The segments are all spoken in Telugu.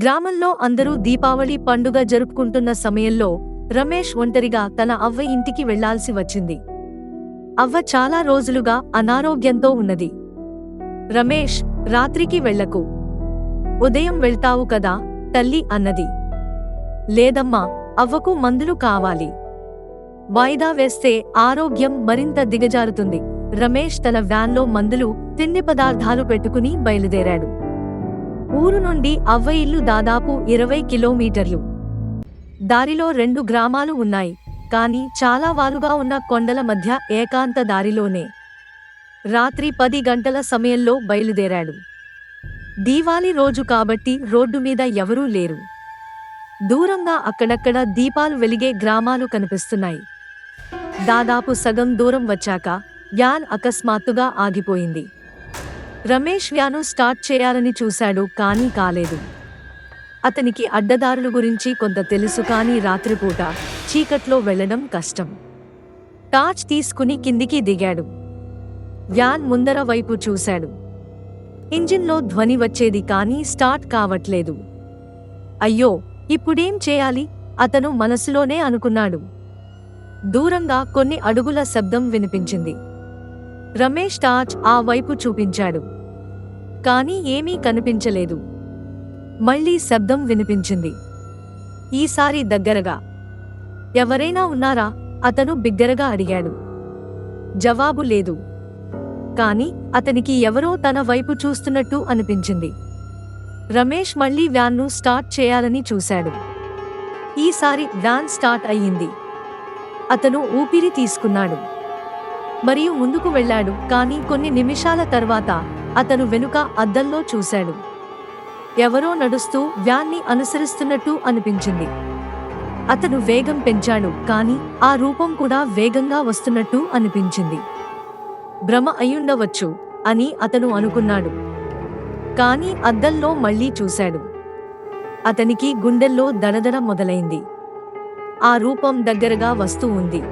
గ్రామంలో అందరూ దీపావళి పండుగ జరుపుకుంటున్న సమయంలో రమేష్ ఒంటరిగా తన అవ్వ ఇంటికి వెళ్ళాల్సి వచ్చింది. అవ్వ చాలా రోజులుగా అనారోగ్యంతో ఉన్నది. రమేష్ రాత్రికి వెళ్ళకు. ఉదయం వెళ్తావు కదా తల్లి అన్నది. లేదమ్మా అవ్వకు మందులు కావాలి. వాయిదా వేస్తే ఆరోగ్యం మరింత దిగజారుతుంది. రమేష్ తన వ్యాన్లో మందులు తిండి పదార్థాలు పెట్టుకుని బయలుదేరాడు. ఊరు నుండి అవ్వ ఇల్లు దాదాపు ఇరవై కిలోమీటర్లు. దారిలో రెండు గ్రామాలు ఉన్నాయి కానీ చాలా వాలుగా ఉన్న కొండల మధ్య ఏకాంత దారిలోనే. రాత్రి పది గంటల సమయంలో బయలుదేరాడు. దీవాళి రోజు కాబట్టి రోడ్డు మీద ఎవరూ లేరు. దూరంగా అక్కడక్కడ దీపాలు వెలిగే గ్రామాలు కనిపిస్తున్నాయి. దాదాపు సగం దూరం వచ్చాక యాన్ అకస్మాత్తుగా ఆగిపోయింది. రమేష్ వ్యాను స్టార్ట్ చేయాలని చూశాడు కానీ కాలేదు. అతనికి అడ్డదారుల గురించి కొంత తెలుసు కానీ రాత్రిపూట చీకట్లో వెళ్ళడం కష్టం. టార్చ్ తీసుకుని కిందికి దిగాడు. వ్యాన్ ముందర వైపు చూశాడు. ఇంజిన్లో ధ్వని వచ్చేది కానీ స్టార్ట్ కావట్లేదు. అయ్యో ఇప్పుడేం చేయాలి? అతను మనసులోనే అనుకున్నాడు. దూరంగా కొన్ని అడుగుల శబ్దం వినిపించింది. రమేష్ టార్చ్ ఆ వైపు చూపించాడు. కానీ ఏమీ కనిపించలేదు. మళ్ళీ శబ్దం వినిపించింది. ఈసారి దగ్గరగా. ఎవరైనా ఉన్నారా? అతను బిగ్గరగా అడిగాడు. జవాబు లేదు. కాని అతనికి ఎవరో తన వైపు చూస్తున్నట్టు అనిపించింది. రమేష్ మళ్ళీ వ్యాన్ను స్టార్ట్ చేయాలని చూశాడు. ఈసారి వ్యాన్ స్టార్ట్ అయ్యింది. అతను ఊపిరి తీసుకున్నాడు. మరియు ముందుకు వెళ్ళాడు. కానీ కొన్ని నిమిషాల తర్వాత అతను వెనుక అద్దంలో చూశాడు. ఎవరో నడుస్తూ వ్యాన్ని అనుసరిస్తున్నట్టు అనిపించింది. అతను వేగం పెంచాడు. కానీ ఆ రూపం కూడా వేగంగా వస్తున్నట్టు అనిపించింది. భ్రమ అయ్యుండవచ్చు అని అతను అనుకున్నాడు. కానీ అద్దంలో మళ్ళీ చూశాడు. అతనికి గుండెల్లో దడదడ మొదలైంది. ఆ రూపం దగ్గరగా వస్తూ ఉంది.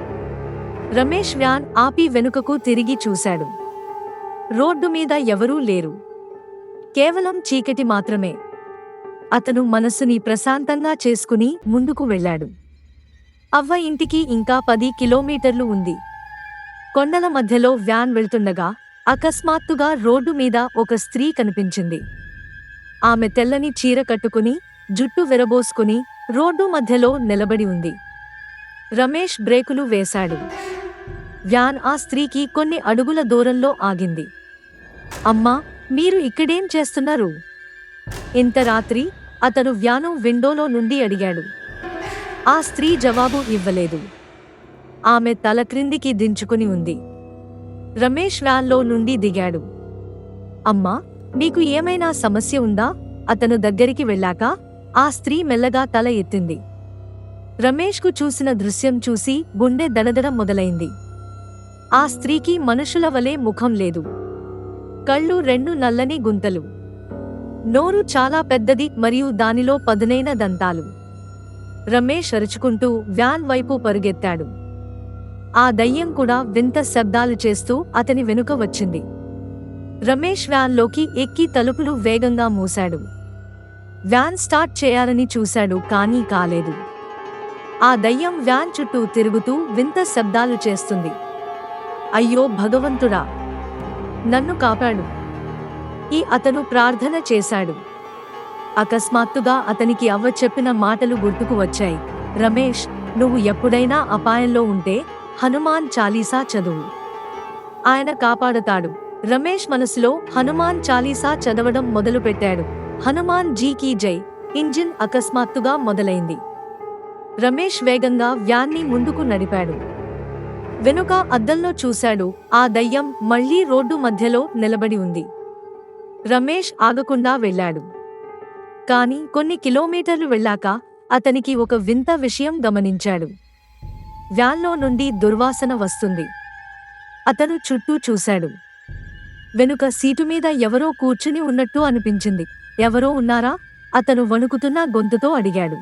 రమేష్ వ్యాన్ ఆపి వెనుకకు తిరిగి చూశాడు. రోడ్డు మీద ఎవరూ లేరు. కేవలం చీకటి మాత్రమే. అతను మనస్సుని ప్రశాంతంగా చేసుకుని ముందుకు వెళ్ళాడు. అవ్వ ఇంటికి ఇంకా పది కిలోమీటర్లు ఉంది. కొండల మధ్యలో వ్యాన్ వెళ్తుండగా అకస్మాత్తుగా రోడ్డు మీద ఒక స్త్రీ కనిపించింది. ఆమె తెల్లని చీర కట్టుకుని జుట్టు విరబోసుకుని రోడ్డు మధ్యలో నిలబడి ఉంది. రమేష్ బ్రేకులు వేశాడు. వ్యాన్ ఆ స్త్రీకి కొన్ని అడుగుల దూరంలో ఆగింది. అమ్మా మీరు ఇక్కడేం చేస్తున్నారు? ఇంత రాత్రి అతను వ్యాను విండోలో నుండి అడిగాడు. ఆ స్త్రీ జవాబు ఇవ్వలేదు. ఆమె తల క్రిందికి దించుకుని ఉంది. రమేష్ వ్యాన్లో నుండి దిగాడు. అమ్మా మీకు ఏమైనా సమస్య ఉందా? అతను దగ్గరికి వెళ్ళాక ఆ స్త్రీ మెల్లగా తల ఎత్తింది. రమేష్కు చూసిన దృశ్యం చూసి గుండె దడదడ మొదలైంది. ఆ స్త్రీకి మనుషుల వలె ముఖం లేదు. కళ్ళు రెండు నల్లని గుంతలు. నోరు చాలా పెద్దది మరియు దానిలో పదునైన దంతాలు. రమేష్ అరుచుకుంటూ వ్యాన్ వైపు పరుగెత్తాడు. ఆ దయ్యం కూడా వింత శబ్దాలు చేస్తూ అతని వెనుక వచ్చింది. రమేష్ వ్యాన్లోకి ఎక్కి తలుపులు వేగంగా మూశాడు. వ్యాన్ స్టార్ట్ చేయాలని చూశాడు కానీ కాలేదు. ఆ దయ్యం వ్యాన్ చుట్టూ తిరుగుతూ వింత శబ్దాలు చేస్తుంది. అయ్యో భగవంతుడా నన్ను కాపాడు. ఈ అతను ప్రార్థన చేశాడు. అకస్మాత్తుగా అతనికి అవ్వ చెప్పిన మాటలు గుర్తుకు వచ్చాయి. రమేష్ నువ్వు ఎప్పుడైనా అపాయంలో ఉంటే హనుమాన్ చాలీసా చదువు. ఆయన కాపాడతాడు. రమేష్ మనసులో హనుమాన్ చాలీసా చదవడం మొదలుపెట్టాడు. హనుమాన్ జీకీ జై ఇంజిన్ అకస్మాత్తుగా మొదలైంది. రమేష్ వేగంగా వ్యాన్ని ముందుకు నడిపాడు. వెనుక అద్దంలో చూశాడు. ఆ దయ్యం మళ్ళీ రోడ్డు మధ్యలో నిలబడి ఉంది. రమేష్ ఆగకుండా వెళ్ళాడు. కాని కొన్ని కిలోమీటర్లు వెళ్ళాక అతనికి ఒక వింత విషయం గమనించాడు. వ్యాన్లో నుండి దుర్వాసన వస్తుంది. అతను చుట్టూ చూశాడు. వెనుక సీటు మీద ఎవరో కూర్చుని ఉన్నట్టు అనిపించింది. ఎవరో ఉన్నారా? అతను వణుకుతున్న గొంతుతో అడిగాడు.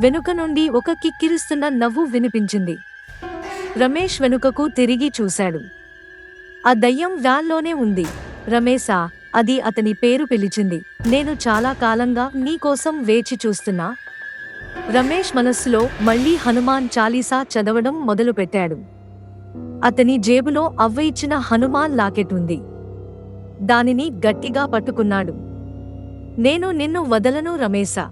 వెనుక నుండి ఒక కిక్కిరిస్తున్న నవ్వు వినిపించింది. రమేష్ వెనుకకు తిరిగి చూశాడు. ఆ దయ్యం వ్యాన్లోనే ఉంది. రమేశా అది అతని పేరు పిలిచింది. నేను చాలా కాలంగా నీకోసం వేచి చూస్తున్నా రమేష్ మనస్సులో మళ్ళీ హనుమాన్ చాలీసా చదవడం మొదలుపెట్టాడు. అతని జేబులో అవ్వ ఇచ్చిన హనుమాన్ లాకెట్ ఉంది. దానిని గట్టిగా పట్టుకున్నాడు. నేను నిన్ను వదలను రమేశా.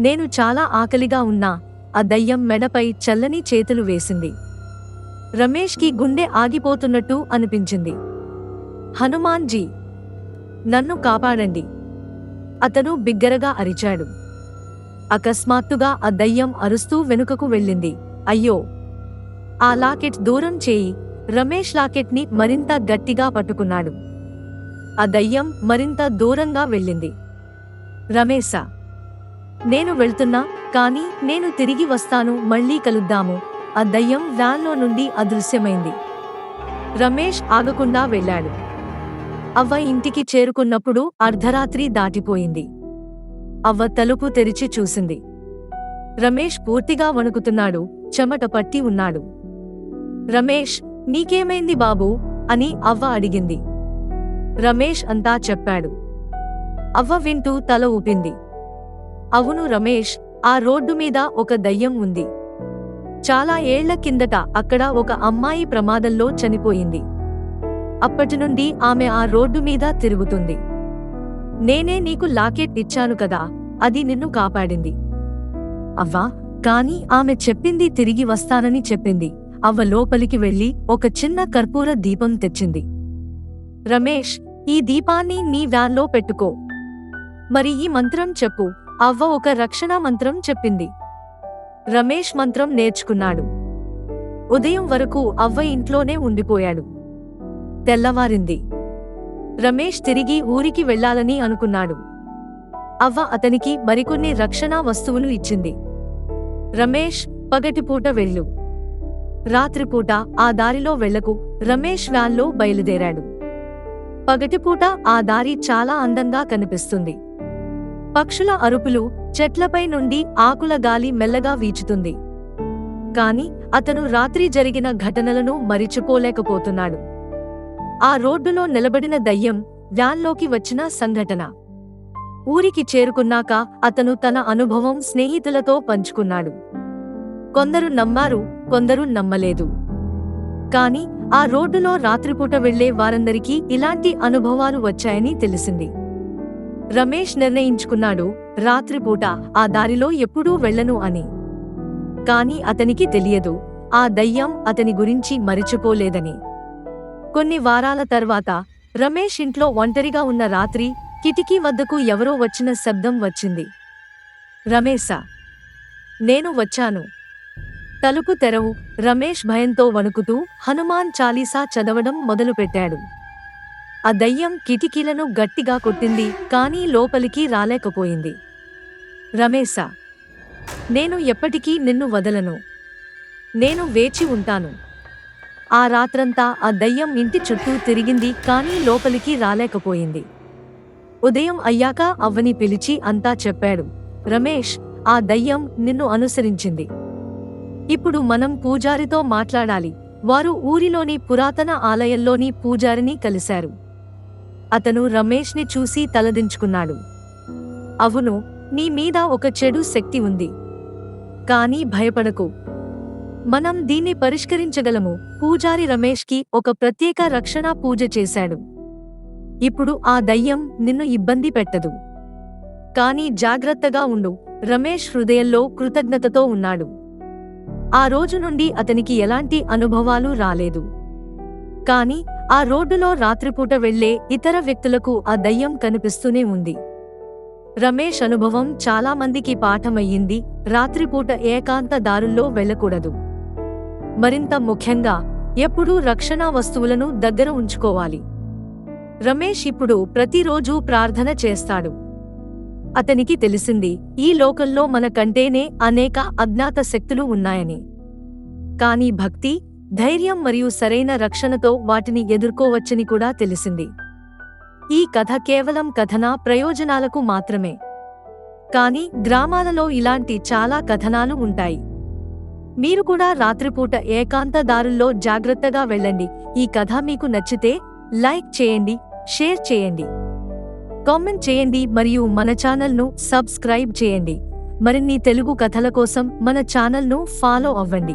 నేను చాలా ఆకలిగా ఉన్నా. ఆ దయ్యం మెడపై చల్లని చేతులు వేసింది. రమేష్కి గుండె ఆగిపోతున్నట్టు అనిపించింది. హనుమాన్జీ నన్ను కాపాడండి. అతను బిగ్గరగా అరిచాడు. అకస్మాత్తుగా ఆ దయ్యం అరుస్తూ వెనుకకు వెళ్ళింది. అయ్యో! ఆ లాకెట్ దూరం చేయి. రమేష్ లాకెట్ని మరింత గట్టిగా పట్టుకున్నాడు. ఆ దయ్యం మరింత దూరంగా వెళ్ళింది. రమేశా నేను వెళ్తున్నా కానీ నేను తిరిగి వస్తాను మళ్ళీ కలుద్దాము. ఆ దయ్యం వ్యాన్లో నుండి అదృశ్యమైంది. రమేష్ ఆగకుండా వెళ్ళాడు. అవ్వ ఇంటికి చేరుకున్నప్పుడు అర్ధరాత్రి దాటిపోయింది. అవ్వ తలుపు తెరిచి చూసింది. రమేష్ పూర్తిగా వణుకుతున్నాడు చెమట పట్టి ఉన్నాడు. రమేష్ నీకేమైంది బాబూ? అని అవ్వ అడిగింది. రమేష్ అంతా చెప్పాడు. అవ్వ వింటూ తల ఊపింది. అవును రమేష్ ఆ రోడ్డు మీద ఒక దయ్యం ఉంది. చాలా ఏళ్ళ కిందట అక్కడ ఒక అమ్మాయి ప్రమాదంలో చనిపోయింది. అప్పటి నుండి ఆమె ఆ రోడ్డు మీద తిరుగుతుంది. నేనే నీకు లాకెట్ ఇచ్చాను కదా అది నిన్ను కాపాడింది. అవ్వా కాని ఆమె చెప్పింది తిరిగి వస్తానని చెప్పింది. అవ్వ లోపలికి వెళ్ళి ఒక చిన్న కర్పూర దీపం తెచ్చింది. రమేష్ ఈ దీపాన్ని నీ వ్యాన్లో పెట్టుకో. మరి ఈ మంత్రం చెప్పు. అవ్వ ఒక రక్షణ మంత్రం చెప్పింది. రమేష్ మంత్రం నేర్చుకున్నాడు. ఉదయం వరకు అవ్వ ఇంట్లోనే ఉండిపోయాడు. తెల్లవారింది. రమేష్ తిరిగి ఊరికి వెళ్ళాలని అనుకున్నాడు. అవ్వ అతనికి మరికొన్ని రక్షణా వస్తువులు ఇచ్చింది. రమేష్ పగటిపూట వెళ్ళు. రాత్రిపూట ఆ దారిలో వెళ్ళకు రమేష్ వ్యాన్లో బయలుదేరాడు. పగటిపూట ఆ దారి చాలా అందంగా కనిపిస్తుంది. పక్షుల అరుపులు చెట్లపై నుండి ఆకుల గాలి మెల్లగా వీచుతుంది. కాని అతను రాత్రి జరిగిన ఘటనలను మరిచిపోలేకపోతున్నాడు. ఆ రోడ్డులో నిలబడిన దయ్యం వ్యాన్లోకి వచ్చిన సంఘటన. ఊరికి చేరుకున్నాక అతను తన అనుభవం స్నేహితులతో పంచుకున్నాడు. కొందరు నమ్మారు కొందరు నమ్మలేదు. కాని ఆ రోడ్డులో రాత్రిపూట వెళ్ళే వారందరికీ ఇలాంటి అనుభవాలు వచ్చాయని తెలిసింది. రమేష్ నిర్ణయించుకున్నాడు రాత్రిపూట ఆ దారిలో ఎప్పుడూ వెళ్ళను అని. కాని అతనికి తెలియదు ఆ దయ్యం అతని గురించి మరిచిపోలేదని. కొన్ని వారాల తర్వాత రమేష్ ఇంట్లో ఒంటరిగా ఉన్న రాత్రి కిటికీ వద్దకు ఎవరో వచ్చిన శబ్దం వచ్చింది. రమేశా నేను వచ్చాను. తలుపు తెరవు రమేష్ భయంతో వణుకుతూ హనుమాన్ చాలీసా చదవడం మొదలుపెట్టాడు. ఆ దయ్యం కిటికీలను గట్టిగా కొట్టింది కానీ లోపలికి రాలేకపోయింది. రమేశ నేను ఎప్పటికీ నిన్ను వదలను. నేను వేచి ఉంటాను. ఆ రాత్రంతా ఆ దయ్యం ఇంటి చుట్టూ తిరిగింది కానీ లోపలికి రాలేకపోయింది. ఉదయం అయ్యాక అవ్వని పిలిచి అంతా చెప్పాడు. రమేష్ ఆ దయ్యం నిన్ను అనుసరించింది. ఇప్పుడు మనం పూజారితో మాట్లాడాలి. వారు ఊరిలోని పురాతన ఆలయంలోని పూజారిని కలిశారు. అతను రమేష్ని చూసి తలదించుకున్నాడు. అవును నీ మీద ఒక చెడు శక్తి ఉంది. కానీ భయపడకు. మనం దీన్ని పరిష్కరించగలము. పూజారి రమేష్కి ఒక ప్రత్యేక రక్షణ పూజ చేశాడు. ఇప్పుడు ఆ దయ్యం నిన్ను ఇబ్బంది పెట్టదు. కానీ జాగ్రత్తగా ఉండు. రమేష్ హృదయంలో కృతజ్ఞతతో ఉన్నాడు. ఆ రోజు నుండి అతనికి ఎలాంటి అనుభవాలు రాలేదు. కానీ ఆ రోడ్డులో రాత్రిపూట వెళ్ళే ఇతర వ్యక్తులకు ఆ దయ్యం కనిపిస్తూనే ఉంది. రమేష్ అనుభవం చాలా మందికి పాఠమయ్యింది రాత్రిపూట ఏకాంత దారుల్లో వెళ్ళకూడదు. మరింత ముఖ్యంగా ఎప్పుడూ రక్షణ వస్తువులను దగ్గర ఉంచుకోవాలి. రమేష్ ఇప్పుడు ప్రతిరోజూ ప్రార్థన చేస్తాడు. అతనికి తెలిసింది ఈ లోకంలో మన కంటేనే అనేక అజ్ఞాత శక్తులు ఉన్నాయని. కాని భక్తి ధైర్యం మరియు సరైన రక్షణతో వాటిని ఎదుర్కోవచ్చని కూడా తెలిసింది. ఈ కథ కేవలం కథనా ప్రయోజనాలకు మాత్రమే. కానీ గ్రామాలలో ఇలాంటి చాలా కథనాలు ఉంటాయి. మీరు కూడా రాత్రిపూట ఏకాంత దారుల్లో జాగ్రత్తగా వెళ్ళండి. ఈ కథ మీకు నచ్చితే లైక్ చేయండి షేర్ చేయండి. కామెంట్ చేయండి మరియు మన ఛానల్ను సబ్స్క్రైబ్ చేయండి. మరిన్ని తెలుగు కథల కోసం మన ఛానల్ను ఫాలో అవ్వండి.